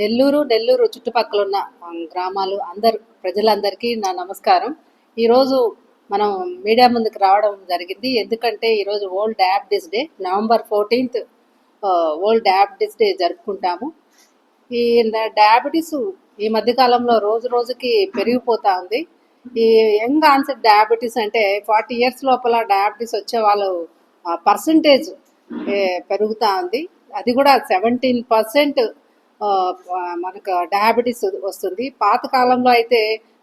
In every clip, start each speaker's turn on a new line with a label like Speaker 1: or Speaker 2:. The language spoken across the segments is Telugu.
Speaker 1: నెల్లూరు నెల్లూరు చుట్టుపక్కల ఉన్న గ్రామాలు అందరు ప్రజలందరికీ నా నమస్కారం. ఈరోజు మనం మీడియా ముందుకు రావడం జరిగింది. ఎందుకంటే ఈరోజు world diabetes day November fourteenth world diabetes day జరుపుకుంటాము. ఈ డయాబెటీస్ ఈ మధ్యకాలంలో రోజు రోజుకి పెరిగిపోతూ ఉంది. ఈ యంగ్ ఆన్సెట్ డయాబెటీస్ అంటే ఫార్టీ ఇయర్స్ లోపల డయాబెటీస్ వచ్చే వాళ్ళు పర్సంటేజ్ పెరుగుతూ ఉంది. అది కూడా సెవెంటీన్ పర్సెంట్ మనకు డయాబెటీస్ వస్తుంది. పాత కాలంలో అయితే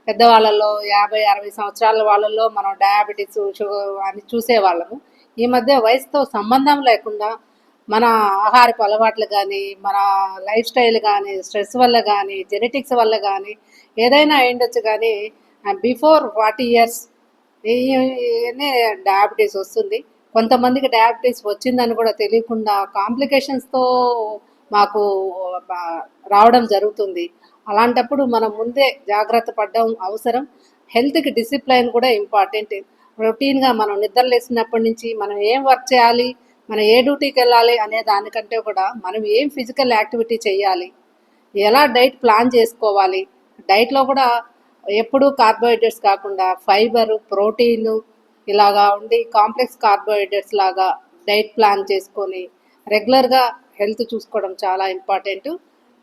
Speaker 1: పెద్దవాళ్ళలో యాభై అరవై సంవత్సరాల వాళ్ళలో మనం డయాబెటీస్ షుగర్ అని చూసేవాళ్ళము. ఈ మధ్య వయసుతో సంబంధం లేకుండా మన ఆహారపు అలవాట్లు కానీ మన లైఫ్ స్టైల్ కానీ స్ట్రెస్ వల్ల కానీ జెనెటిక్స్ వల్ల కానీ ఏదైనా అయిండొచ్చు కానీ బిఫోర్ ఫార్టీ ఇయర్స్ డయాబెటీస్ వస్తుంది. కొంతమందికి డయాబెటీస్ వచ్చిందని కూడా తెలియకుండా కాంప్లికేషన్స్తో మాకు రావడం జరుగుతుంది. అలాంటప్పుడు మనం ముందే జాగ్రత్త పడడం అవసరం. హెల్త్కి డిసిప్లైన్ కూడా ఇంపార్టెంట్. రొటీన్గా మనం నిద్ర లేసినప్పటి నుంచి మనం ఏం వర్క్ చేయాలి మనం ఏ డ్యూటీకి వెళ్ళాలి అనే దానికంటే కూడా మనం ఏం ఫిజికల్ యాక్టివిటీ చేయాలి ఎలా డైట్ ప్లాన్ చేసుకోవాలి డైట్లో కూడా ఎప్పుడూ కార్బోహైడ్రేట్స్ కాకుండా ఫైబర్ ప్రోటీన్ ఇలాగా ఉండి కాంప్లెక్స్ కార్బోహైడ్రేట్స్ లాగా డైట్ ప్లాన్ చేసుకొని రెగ్యులర్గా హెల్త్ చూసుకోవడం చాలా ఇంపార్టెంట్.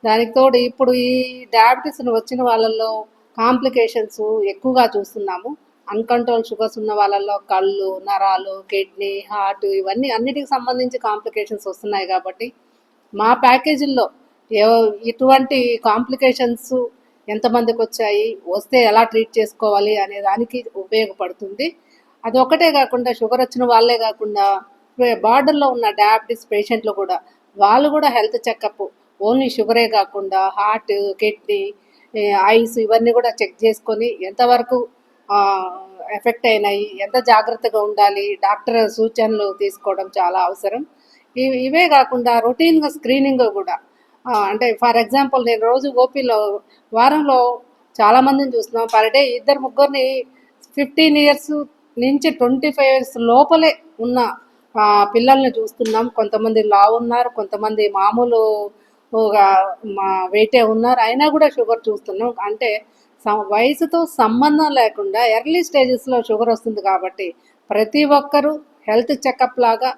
Speaker 1: దానికి తోడు ఇప్పుడు ఈ డయాబెటీస్ వచ్చిన వాళ్ళల్లో కాంప్లికేషన్స్ ఎక్కువగా చూస్తున్నాము. అన్కంట్రోల్ షుగర్స్ ఉన్న వాళ్ళల్లో కళ్ళు నరాలు కిడ్నీ హార్ట్ ఇవన్నీ అన్నిటికి సంబంధించి కాంప్లికేషన్స్ వస్తున్నాయి కాబట్టి మా ప్యాకేజీల్లో ఇటువంటి కాంప్లికేషన్స్ ఎంతమందికి వచ్చాయి వస్తే ఎలా ట్రీట్ చేసుకోవాలి అనే దానికి ఉపయోగపడుతుంది. అది ఒకటే కాకుండా షుగర్ వచ్చిన వాళ్ళే కాకుండా బార్డర్లో ఉన్న డయాబెటీస్ పేషెంట్లు కూడా వాళ్ళు కూడా హెల్త్ చెకప్ ఓన్లీ షుగరే కాకుండా హార్ట్ కిడ్నీ ఐస్ ఇవన్నీ కూడా చెక్ చేసుకొని ఎంతవరకు ఎఫెక్ట్ అయినాయి ఎంత జాగ్రత్తగా ఉండాలి డాక్టర్ సూచనలు తీసుకోవడం చాలా అవసరం. ఇవి ఇవే కాకుండా రొటీన్గా స్క్రీనింగ్ కూడా. అంటే ఫర్ ఎగ్జాంపుల్ నేను రోజు ఓపీలో వారంలో చాలామందిని చూస్తున్నాం పర్ డే ఇద్దరు ముగ్గురిని ఫిఫ్టీన్ ఇయర్స్ నుంచి ట్వంటీ ఫైవ్ ఇయర్స్ లోపలే ఉన్న పిల్లల్ని చూస్తున్నాం. కొంతమంది లావు ఉన్నారు కొంతమంది మామూలు మా వెయిటే ఉన్నారు. అయినా కూడా షుగర్ చూస్తున్నాం. అంటే వయసుతో సంబంధం లేకుండా ఎర్లీ స్టేజెస్లో షుగర్ వస్తుంది కాబట్టి ప్రతి ఒక్కరూ హెల్త్ చెకప్ లాగా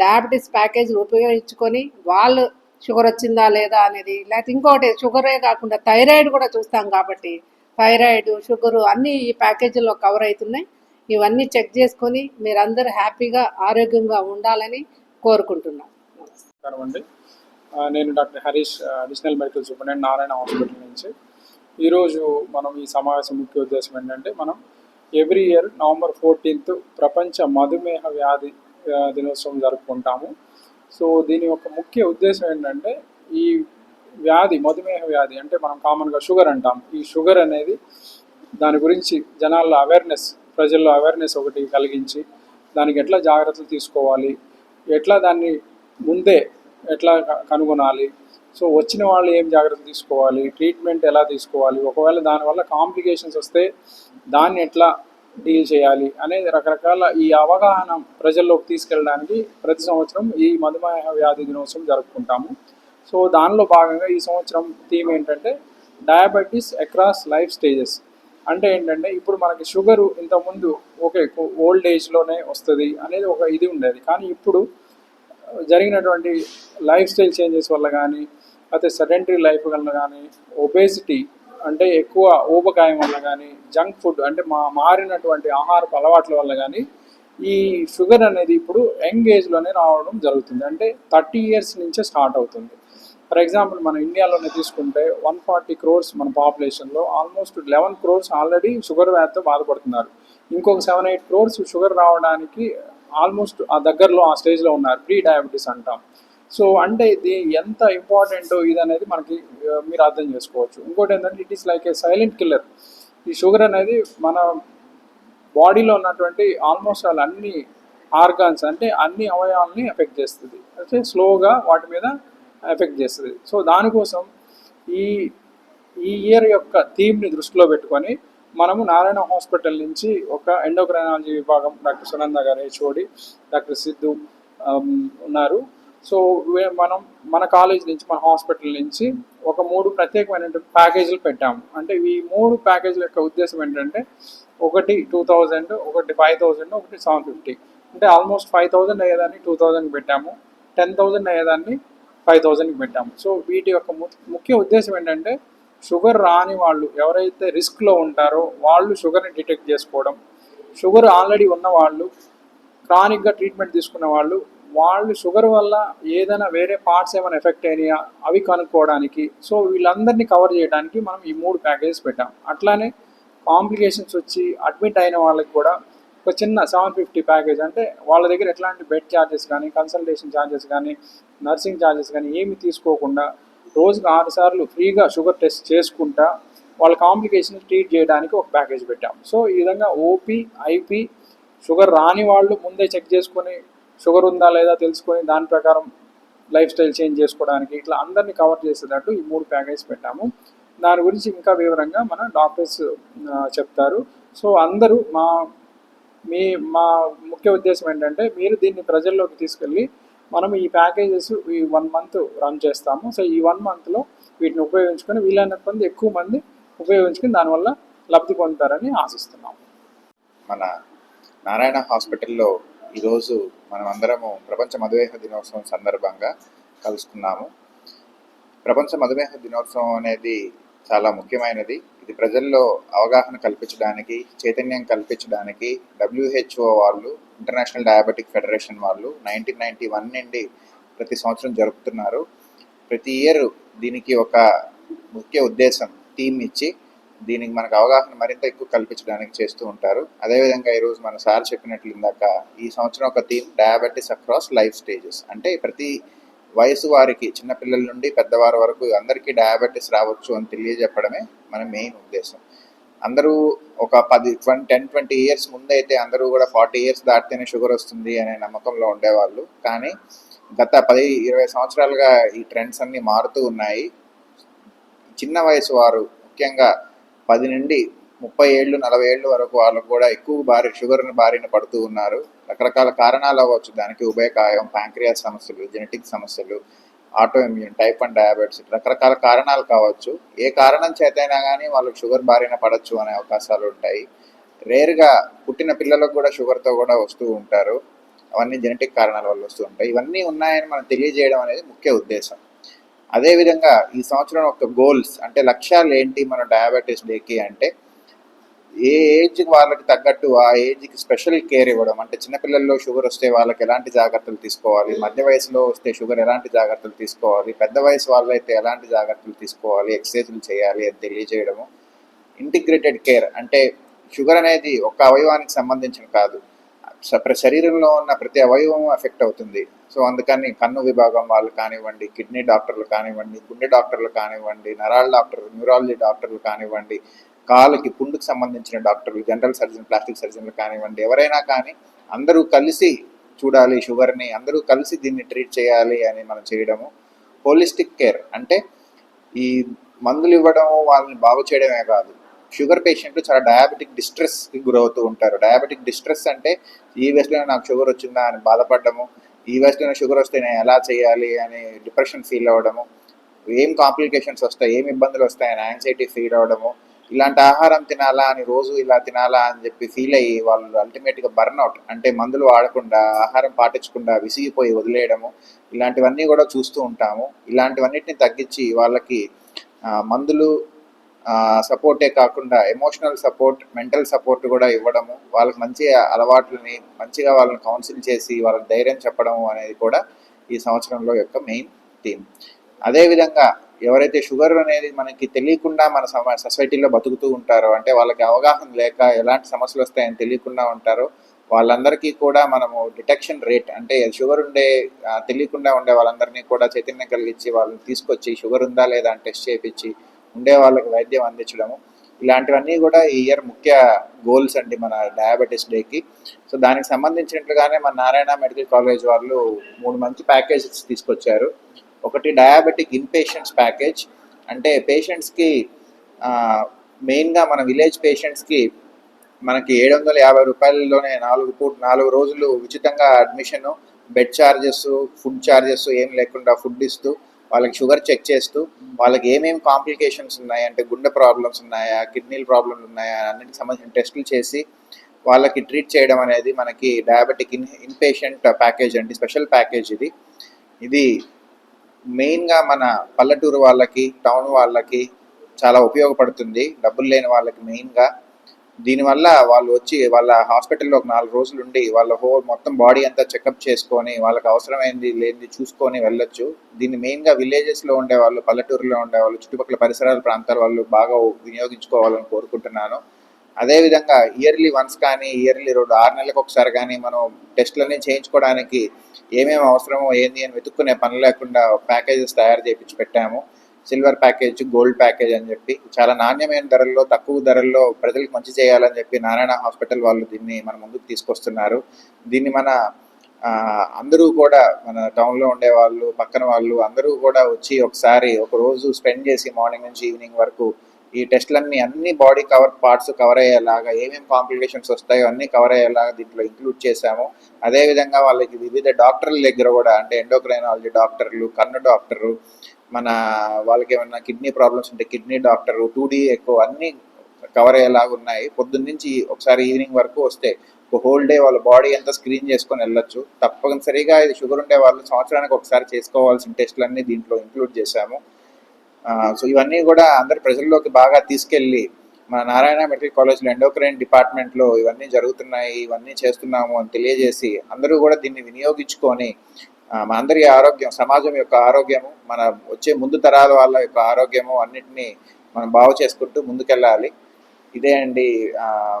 Speaker 1: డయాబెటీస్ ప్యాకేజ్ ఉపయోగించుకొని వాళ్ళు షుగర్ వచ్చిందా లేదా అనేది లేకపోతే ఇంకోటి షుగరే కాకుండా థైరాయిడ్ కూడా చూస్తాం కాబట్టి థైరాయిడ్ షుగరు అన్నీ ఈ ప్యాకేజీలో కవర్ అవుతున్నాయి. ఇవన్నీ చెక్ చేసుకొని మీరందరూ హ్యాపీగా ఆరోగ్యంగా ఉండాలని కోరుకుంటున్నాను
Speaker 2: నమస్కారం అండి. నేను doctor Harish additional medical superintendent Narayana hospital నుంచి. ఈరోజు మనం ఈ సమావేశం ముఖ్య ఉద్దేశం ఏంటంటే మనం ఎవ్రీ ఇయర్ నవంబర్ ఫోర్టీన్త్ ప్రపంచ మధుమేహ వ్యాధి దినోత్సవం జరుపుకుంటాము. సో దీని యొక్క ముఖ్య ఉద్దేశం ఏంటంటే ఈ వ్యాధి మధుమేహ వ్యాధి అంటే మనం కామన్గా షుగర్ అంటాం. ఈ షుగర్ అనేది దాని గురించి జనాల్లో అవేర్నెస్ ప్రజల్లో అవేర్నెస్ ఒకటి కలిగించి దానికి ఎట్లా జాగ్రత్తలు తీసుకోవాలి ఎట్లా దాన్ని ముందే ఎట్లా కనుగొనాలి సో వచ్చిన వాళ్ళు ఏం జాగ్రత్తలు తీసుకోవాలి ట్రీట్మెంట్ ఎలా తీసుకోవాలి ఒకవేళ దానివల్ల కాంప్లికేషన్స్ వస్తే దాన్ని ఎట్లా డీల్ చేయాలి అనేది రకరకాల ఈ అవగాహన ప్రజల్లోకి తీసుకెళ్ళడానికి ప్రతి సంవత్సరం ఈ మధుమేహ వ్యాధి దినోత్సవం జరుపుకుంటాము. సో దానిలో భాగంగా ఈ సంవత్సరం థీమ్ ఏంటంటే డయాబెటీస్ అక్రాస్ లైఫ్ స్టేజెస్ అంటే ఏంటంటే ఇప్పుడు మనకి షుగరు ఇంతకుముందు ఓకే ఓల్డ్ ఏజ్లోనే వస్తుంది అనేది ఒక ఇది ఉండేది. కానీ ఇప్పుడు జరిగినటువంటి లైఫ్ స్టైల్ చేంజెస్ వల్ల కానీ అయితే సెడెంటరీ లైఫ్ వల్ల కానీ ఒబేసిటీ అంటే ఎక్కువ ఊబకాయం వల్ల కానీ జంక్ ఫుడ్ అంటే మా మారినటువంటి ఆహారపు అలవాట్ల వల్ల కానీ ఈ షుగర్ అనేది ఇప్పుడు యంగ్ ఏజ్లోనే రావడం జరుగుతుంది. అంటే థర్టీ ఇయర్స్ నుంచే స్టార్ట్ అవుతుంది. ఫర్ ఎగ్జాంపుల్ మన ఇండియాలోనే తీసుకుంటే వన్ ఫార్టీ క్రోర్స్ మన పాపులేషన్లో almost eleven crores already sugar వ్యాధితో బాధపడుతున్నారు. ఇంకొక సెవెన్ ఎయిట్ క్రోర్స్ షుగర్ రావడానికి ఆల్మోస్ట్ ఆ దగ్గరలో ఆ స్టేజ్లో ఉన్నారు ప్రీ డయాబెటీస్ అంటాం. సో అంటే ఇది ఎంత ఇంపార్టెంట్ ఇది అనేది మనకి మీరు అర్థం చేసుకోవచ్చు. ఇంకోటి ఏంటంటే it is like a silent killer ఈ షుగర్ అనేది మన బాడీలో ఉన్నటువంటి ఆల్మోస్ట్ ఆల్ అన్ని ఆర్గాన్స్ అంటే అన్ని అవయవాల్ని ఎఫెక్ట్ చేస్తుంది. అయితే స్లోగా వాటి మీద ఎఫెక్ట్ చేస్తుంది. సో దానికోసం ఈ ఈ ఇయర్ యొక్క థీమ్ని దృష్టిలో పెట్టుకొని మనము నారాయణ హాస్పిటల్ నుంచి ఒక ఎండోక్రైనాలజీ విభాగం డాక్టర్ సునంద గారు హెచ్ఓడి డాక్టర్ సిద్ధు ఉన్నారు. సో మనం మన కాలేజ్ నుంచి మన హాస్పిటల్ నుంచి ఒక మూడు ప్రత్యేకమైన ప్యాకేజీలు పెట్టాము అంటే ఈ మూడు ప్యాకేజీల యొక్క ఉద్దేశం ఏంటంటే ఒకటి టూ థౌజండ్ ఒకటి ఫైవ్ థౌజండ్ ఒకటి సెవెన్ ఫిఫ్టీ. అంటే ఆల్మోస్ట్ ఫైవ్ థౌజండ్ అయ్యేదాన్ని టూ థౌజండ్ పెట్టాము. టెన్ థౌజండ్ అయ్యేదాన్ని ఫైవ్ థౌజండ్కి పెట్టాము. సో వీటి యొక్క ము- ముఖ్య ఉద్దేశం ఏంటంటే షుగర్ రాని వాళ్ళు ఎవరైతే రిస్క్లో ఉంటారో వాళ్ళు షుగర్ని డిటెక్ట్ చేసుకోవడం. షుగర్ ఆల్రెడీ ఉన్న వాళ్ళు క్రానిక్గా ట్రీట్మెంట్ తీసుకున్న వాళ్ళు వాళ్ళు షుగర్ వల్ల ఏదైనా వేరే పార్ట్స్ ఏమైనా ఎఫెక్ట్ అయినాయా అవి కనుక్కోవడానికి. సో వీళ్ళందరినీ కవర్ చేయడానికి మనం ఈ మూడు ప్యాకేజెస్ పెట్టాం. అట్లానే కాంప్లికేషన్స్ వచ్చి అడ్మిట్ అయిన వాళ్ళకి కూడా ఒక చిన్న సెవెన్ ఫిఫ్టీ ప్యాకేజ్ అంటే వాళ్ళ దగ్గర ఎట్లాంటి బెడ్ ఛార్జెస్ కానీ కన్సల్టేషన్ ఛార్జెస్ కానీ నర్సింగ్ ఛార్జెస్ కానీ ఏమి తీసుకోకుండా రోజుకు ఆరు సార్లు ఫ్రీగా షుగర్ టెస్ట్ చేసుకుంటా వాళ్ళ కాంప్లికేషన్ ట్రీట్ చేయడానికి ఒక ప్యాకేజ్ పెట్టాం. సో ఈ విధంగా ఓపీ ఐపీ షుగర్ రాని వాళ్ళు ముందే చెక్ చేసుకొని షుగర్ ఉందా లేదా తెలుసుకొని దాని ప్రకారం లైఫ్ స్టైల్ చేంజ్ చేసుకోవడానికి ఇట్లా అందరినీ కవర్ చేసేటట్టు ఈ మూడు ప్యాకేజ్ పెట్టాము. దాని గురించి ఇంకా వివరంగా మన డాక్టర్స్ చెప్తారు. సో అందరూ మా మీ మా ముఖ్య ఉద్దేశం ఏంటంటే మీరు దీన్ని ప్రజల్లోకి తీసుకెళ్ళి మనం ఈ ప్యాకేజెస్ ఈ వన్ మంత్ రన్ చేస్తాము. సో ఈ వన్ మంత్లో వీటిని ఉపయోగించుకొని వీలైనంత మంది ఎక్కువ మంది ఉపయోగించుకొని దానివల్ల లబ్ధి పొందుతారని ఆశిస్తున్నాం
Speaker 3: మన నారాయణ హాస్పిటల్లో ఈరోజు మనం అందరము ప్రపంచ మధుమేహ దినోత్సవం సందర్భంగా కలుసుకున్నాము. ప్రపంచ మధుమేహ దినోత్సవం అనేది చాలా ముఖ్యమైనది. ఇది ప్రజల్లో అవగాహన కల్పించడానికి చైతన్యం కల్పించడానికి డబ్ల్యూహెచ్ఓ వాళ్ళు ఇంటర్నేషనల్ డయాబెటిక్ ఫెడరేషన్ వాళ్ళు నైన్టీన్ నైంటీ వన్ నుండి ప్రతి సంవత్సరం జరుపుతున్నారు. ప్రతి ఇయర్ దీనికి ఒక ముఖ్య ఉద్దేశం థీమ్ ఇచ్చి దీనికి మనకు అవగాహన మరింత ఎక్కువ కల్పించడానికి చేస్తూ ఉంటారు. అదేవిధంగా ఈరోజు మన సార్ చెప్పినట్లు ఇందాక ఈ సంవత్సరం ఒక theme diabetes across life stages అంటే ప్రతి వయసు వారికి చిన్నపిల్లల నుండి పెద్దవారి వరకు అందరికీ డయాబెటీస్ రావచ్చు అని తెలియజెప్పడమే మన మెయిన్ ఉద్దేశం. అందరూ ఒక పది ట్వంటీ టెన్ ట్వంటీ ఇయర్స్ ముందైతే అందరూ కూడా ఫార్టీ ఇయర్స్ దాటితేనే షుగర్ వస్తుంది అనే నమ్మకంలో ఉండేవాళ్ళు. కానీ గత పది ఇరవై సంవత్సరాలుగా ఈ ట్రెండ్స్ అన్నీ మారుతూ ఉన్నాయి. చిన్న వయసు వారు ముఖ్యంగా పది నుండి ముప్పై ఏళ్ళు నలభై ఏళ్ళు వరకు వాళ్ళకు కూడా ఎక్కువ బారి షుగర్ బారిన పడుతూ ఉన్నారు. రకరకాల కారణాలు అవ్వచ్చు. దానికి ఉభయకాయం ప్యాంక్రియాస్ సమస్యలు జెనెటిక్ సమస్యలు autoimmune type and diabetes రకరకాల కారణాలు కావచ్చు. ఏ కారణం చేతైనా కానీ వాళ్ళకి షుగర్ బారిన పడవచ్చు అనే అవకాశాలు ఉంటాయి. రేర్గా పుట్టిన పిల్లలకు కూడా షుగర్తో కూడా వస్తూ ఉంటారు. అవన్నీ జెనెటిక్ కారణాల వల్ల వస్తూ ఉంటాయి. ఇవన్నీ ఉన్నాయని మనం తెలియజేయడం అనేది ముఖ్య ఉద్దేశం. అదేవిధంగా ఈ సంవత్సరం ఒక గోల్స్ అంటే లక్ష్యాలు ఏంటి మన డయాబెటీస్ డేకి అంటే ఏ ఏజ్ వాళ్ళకి తగ్గట్టు ఆ ఏజ్కి స్పెషల్ కేర్ ఇవ్వడం? అంటే చిన్నపిల్లల్లో షుగర్ వస్తే వాళ్ళకి ఎలాంటి జాగ్రత్తలు తీసుకోవాలి? మధ్య వయసులో వస్తే షుగర్ ఎలాంటి జాగ్రత్తలు తీసుకోవాలి? పెద్ద వయసు వాళ్ళైతే ఎలాంటి జాగ్రత్తలు తీసుకోవాలి? ఎక్సర్సైజులు చేయాలి అని తెలియజేయడము. ఇంటిగ్రేటెడ్ కేర్ అంటే షుగర్ అనేది ఒక అవయవానికి సంబంధించిన కాదు. శరీరంలో ఉన్న ప్రతి అవయవం ఎఫెక్ట్ అవుతుంది. సో అందుకని కన్ను విభాగం వాళ్ళు కానివ్వండి కిడ్నీ డాక్టర్లు కానివ్వండి గుండె డాక్టర్లు కానివ్వండి నరాల డాక్టర్ న్యూరాలజీ డాక్టర్లు కానివ్వండి కాలుకి పుండుకు సంబంధించిన డాక్టర్లు జనరల్ సర్జన్ ప్లాస్టిక్ సర్జన్లు కానివ్వండి ఎవరైనా కానీ అందరూ కలిసి చూడాలి షుగర్ని అందరూ కలిసి దీన్ని ట్రీట్ చేయాలి అని మనం చేయడము. హోలిస్టిక్ కేర్ అంటే ఈ మందులు ఇవ్వడం వాళ్ళని బాగు చేయడమే కాదు. షుగర్ పేషెంట్లు చాలా డయాబెటిక్ డిస్ట్రెస్కి గురవుతూ ఉంటారు. డయాబెటిక్ డిస్ట్రెస్ అంటే ఈ వయసులో నాకు షుగర్ వచ్చిందా అని బాధపడడము ఈ వయసులో షుగర్ వస్తే నేను ఎలా చేయాలి అని డిప్రెషన్ ఫీల్ అవ్వడము ఏం కాంప్లికేషన్స్ వస్తాయి ఏం ఇబ్బందులు వస్తాయని యాంగ్జైటీ ఫీల్ అవ్వడము ఇలాంటి ఆహారం తినాలా అని రోజు ఇలా తినాలా అని చెప్పి ఫీల్ అయ్యి వాళ్ళు అల్టిమేట్గా బర్న్అవుట్ అంటే మందులు వాడకుండా ఆహారం పాటించకుండా విసిగిపోయి వదిలేయడము ఇలాంటివన్నీ కూడా చూస్తూ ఉంటాము. ఇలాంటివన్నిటిని తగ్గించి వాళ్ళకి మందులు సపోర్టే కాకుండా ఎమోషనల్ సపోర్ట్ మెంటల్ సపోర్ట్ కూడా ఇవ్వడము వాళ్ళకి మంచి అలవాట్లని మంచిగా వాళ్ళని కౌన్సిల్ చేసి వాళ్ళకి ధైర్యం చెప్పడము అనేది కూడా ఈ సంవత్సరంలో యొక్క మెయిన్ థీమ్ అదేవిధంగా ఎవరైతే షుగర్ అనేది మనకి తెలియకుండా మన సొసైటీలో బతుకుతూ ఉంటారో అంటే వాళ్ళకి అవగాహన లేక ఎలాంటి సమస్యలు వస్తాయని తెలియకుండా ఉంటారో వాళ్ళందరికీ కూడా మనము డిటెక్షన్ రేట్ అంటే షుగర్ ఉండే తెలియకుండా ఉండే వాళ్ళందరినీ కూడా చైతన్యం కలిగించి వాళ్ళని తీసుకొచ్చి షుగర్ ఉందా లేదా అని టెస్ట్ చేయించి ఉండే వాళ్ళకి వైద్యం అందించడము. ఇలాంటివన్నీ కూడా ఈ ఇయర్ ముఖ్య గోల్స్ అండి మన డయాబెటీస్ డేకి. సో దానికి సంబంధించినట్లుగానే మన నారాయణ మెడికల్ కాలేజ్ వాళ్ళు మూడు మంచి ప్యాకేజెస్ తీసుకొచ్చారు. ఒకటి డయాబెటిక్ ఇన్పేషెంట్స్ ప్యాకేజ్ అంటే పేషెంట్స్కి మెయిన్గా మన విలేజ్ పేషెంట్స్కి మనకి ఏడు వందల యాభై రూపాయలలోనే నాలుగు పూట నాలుగు రోజులు ఉచితంగా admission bed charges food charges ఏం లేకుండా ఫుడ్ ఇస్తూ వాళ్ళకి షుగర్ చెక్ చేస్తూ వాళ్ళకి ఏమేమి కాంప్లికేషన్స్ ఉన్నాయి? అంటే గుండె ప్రాబ్లమ్స్ ఉన్నాయా? కిడ్నీల ప్రాబ్లమ్స్ ఉన్నాయా? అన్నిటికి సంబంధించిన టెస్టులు చేసి వాళ్ళకి ట్రీట్ చేయడం అనేది మనకి డయాబెటిక్ ఇన్ ఇన్పేషెంట్ ప్యాకేజ్ అండి. స్పెషల్ ప్యాకేజ్ ఇది. ఇది మెయిన్గా మన పల్లెటూరు వాళ్ళకి టౌన్ వాళ్ళకి చాలా ఉపయోగపడుతుంది. డబ్బులు లేని వాళ్ళకి మెయిన్గా దీనివల్ల వాళ్ళు వచ్చి వాళ్ళ హాస్పిటల్లో ఒక నాలుగు రోజులు ఉండి వాళ్ళ హోల్ మొత్తం బాడీ అంతా చెకప్ చేసుకొని వాళ్ళకి అవసరమైంది లేనిది చూసుకొని వెళ్ళొచ్చు. దీన్ని మెయిన్గా విలేజెస్లో ఉండేవాళ్ళు పల్లెటూరులో ఉండేవాళ్ళు చుట్టుపక్కల పరిసరాల ప్రాంతాల వాళ్ళు బాగా వినియోగించుకోవాలని కోరుకుంటున్నాను. అదేవిధంగా ఇయర్లీ వన్స్ కానీ ఇయర్లీ రెండు ఆరు నెలలకు ఒకసారి కానీ మనం టెస్ట్లన్నీ చేయించుకోవడానికి ఏమేమి అవసరమో ఏంది అని వెతుక్కునే పని లేకుండా ప్యాకేజెస్ తయారు చేయించి పెట్టాము. సిల్వర్ ప్యాకేజ్ గోల్డ్ ప్యాకేజ్ అని చెప్పి చాలా నాణ్యమైన ధరల్లో తక్కువ ధరల్లో ప్రజలకు మంచి చేయాలని చెప్పి నారాయణ హాస్పిటల్ వాళ్ళు దీన్ని మన ముందుకు తీసుకొస్తున్నారు. దీన్ని మన అందరూ కూడా మన టౌన్లో ఉండే వాళ్ళు పక్కన వాళ్ళు అందరూ కూడా వచ్చి ఒకసారి ఒక రోజు స్పెండ్ చేసి మార్నింగ్ నుంచి ఈవినింగ్ వరకు ఈ టెస్ట్లన్నీ అన్ని బాడీ కవర్ పార్ట్స్ కవర్ అయ్యేలాగా ఏమేమి కాంప్లికేషన్స్ వస్తాయో అన్ని కవర్ అయ్యేలాగా దీంట్లో ఇంక్లూడ్ చేశాము. అదేవిధంగా వాళ్ళకి వివిధ డాక్టర్ల దగ్గర కూడా అంటే ఎండోక్రైనాలజీ డాక్టర్లు కన్ను డాక్టరు మన వాళ్ళకి ఏమైనా కిడ్నీ ప్రాబ్లమ్స్ ఉంటే కిడ్నీ డాక్టరు టూ డీ ఎక్కువ అన్నీ కవర్ అయ్యేలాగా ఉన్నాయి. పొద్దున్న నుంచి ఒకసారి ఈవినింగ్ వరకు వస్తే ఒక హోల్ డే వాళ్ళ బాడీ అంతా స్క్రీన్ చేసుకొని వెళ్ళొచ్చు. తప్పనిసరిగా ఇది షుగర్ ఉండే వాళ్ళు సంవత్సరానికి ఒకసారి చేసుకోవాల్సిన టెస్టులన్నీ దీంట్లో ఇంక్లూడ్ చేశాము. సో ఇవన్నీ కూడా అందరి ప్రజల్లోకి బాగా తీసుకెళ్ళి మన నారాయణ మెడికల్ కాలేజ్లో ఎండోక్రైన్ డిపార్ట్మెంట్లో ఇవన్నీ జరుగుతున్నాయి ఇవన్నీ చేస్తున్నాము అని తెలియజేసి అందరూ కూడా దీన్ని వినియోగించుకొని మన అందరి ఆరోగ్యం సమాజం యొక్క ఆరోగ్యము మన వచ్చే ముందు తరాల వాళ్ళ యొక్క ఆరోగ్యము అన్నిటినీ మనం బాగు చేసుకుంటూ ముందుకెళ్ళాలి. ఇదే అండి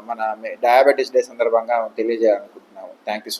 Speaker 3: మన డయాబెటీస్ డే సందర్భంగా తెలియజేయాలనుకుంటున్నాము. Thank you